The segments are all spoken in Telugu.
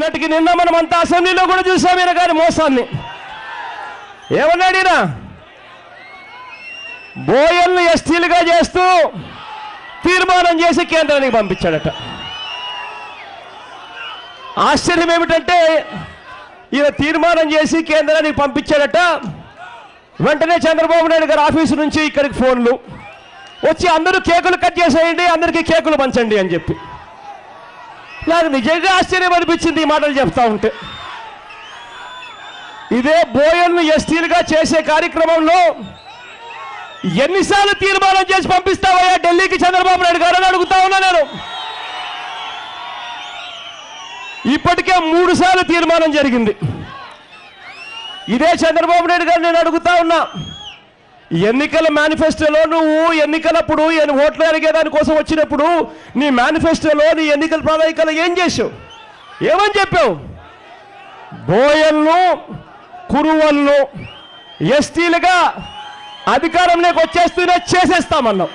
నిన్నటికి నిన్న మనం అంతా అసెంబ్లీలో కూడా చూసాం ఈయన గారి మోసాన్ని. ఏమన్నాడు ఈయన బోయల్ని ఎస్టీలుగా చేస్తూ తీర్మానం చేసి కేంద్రానికి పంపించాడట. ఆశ్చర్యం ఏమిటంటే ఈయన తీర్మానం చేసి కేంద్రానికి పంపించాడట. వెంటనే చంద్రబాబు నాయుడు గారి ఆఫీసు నుంచి ఇక్కడికి ఫోన్లు. వచ్చి అందరూ కేకులు కట్ చేసేయండి అందరికీ కేకులు పంచండి అని చెప్పి. నాకు నిజంగా ఆశ్చర్యం అనిపించింది ఈ మాటలు చెప్తా ఉంటే. ఇదే బోయల్ను ఎస్టీలుగా చేసే కార్యక్రమంలో ఎన్నిసార్లు తీర్మానం చేసి పంపిస్తావయ్యా? ఢిల్లీకి చంద్రబాబు నాయుడు గారు అని అడుగుతా ఉన్నా నేను. ఇప్పటికే మూడు సార్లు తీర్మానం జరిగింది. ఇదే చంద్రబాబు నాయుడు గారు నేను అడుగుతా ఉన్నా. ఎన్నికల మేనిఫెస్టోలో నువ్వు ఎన్నికలప్పుడు ఓట్లు అడిగేదాని కోసం వచ్చినప్పుడు నీ మేనిఫెస్టోలో నీ ఎన్నికల ప్రణాళికలు ఏం చేసావు ఏమని చెప్పావు? బోయల్ను కురువల్ను ఎస్టీలుగా అధికారంలోకి వచ్చేస్తూనే చేసేస్తామన్నావు.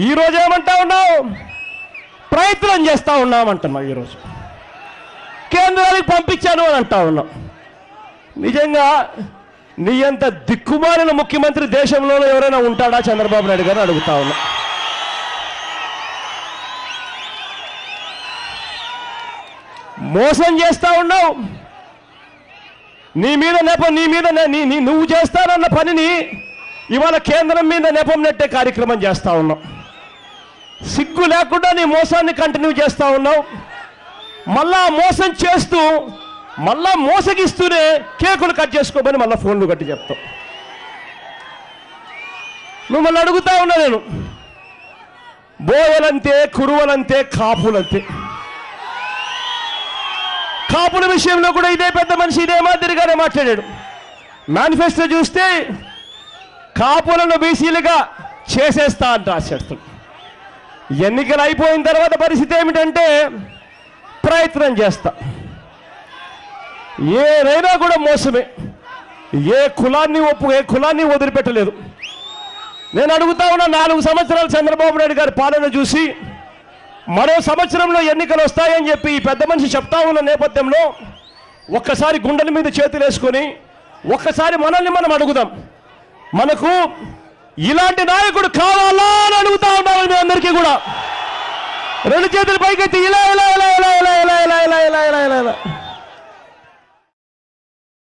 ఈరోజు ఏమంటా ఉన్నావు? ప్రయత్నం చేస్తా ఉన్నామంటున్నావు ఈరోజు కేంద్రానికి పంపించాను అని అంటా ఉన్నావు. నిజంగా నీ అంత దిక్కుమాలిన ముఖ్యమంత్రి దేశంలో ఎవరైనా ఉంటాడా? చంద్రబాబు నాయుడు గారు అడుగుతా ఉన్నా. మోసం చేస్తా ఉన్నావు. నీ మీద నెపం నీ మీద నీ నీ- నువ్వు చేస్తానన్న పనిని ఇవాళ కేంద్రం మీద నెపం నెట్టే కార్యక్రమం చేస్తా ఉన్నావు. సిగ్గు లేకుండా నీ మోసాన్ని కంటిన్యూ చేస్తా ఉన్నావు. మళ్ళా మోసం చేస్తూ మళ్ళా మోసగిస్తూనే కేకులు కట్ చేసుకోమని మళ్ళీ ఫోన్లు కట్టి చెప్తావు మిమ్మల్ని అడుగుతా ఉన్నా నేను. బోయలంతే కురువలంతే కాపులంతే. కాపుల విషయంలో కూడా ఇదే పెద్ద మనిషి ఇదే మాదిరిగానే మాట్లాడాడు. మేనిఫెస్టో చూస్తే కాపులను బీసీలుగా చేసేస్తా అంట రాసేస్తాడు ఎన్నికలు అయిపోయిన తర్వాత పరిస్థితి ఏమిటంటే ప్రయత్నం చేస్తా. ఏదైనా కూడా మోసమే. ఏ కులాన్ని ఒప్పు ఏ కులాన్ని వదిలిపెట్టలేదు. నేను అడుగుతా ఉన్న నాలుగు సంవత్సరాలు చంద్రబాబు నాయుడు గారి పాలన చూసి మరో సంవత్సరంలో ఎన్నికలు వస్తాయని చెప్పి ఈ పెద్ద మనిషి చెప్తా ఉన్న నేపథ్యంలో ఒక్కసారి గుండెల మీద చేతులు వేసుకొని ఒక్కసారి మనల్ని మనం అడుగుదాం. మనకు ఇలాంటి నాయకుడు కావాలా అని అడుగుతా ఉన్నాం మీ అందరికీ కూడా. రెండు చేతులు పైకెత్తి ఇలా ఇలా ఇలా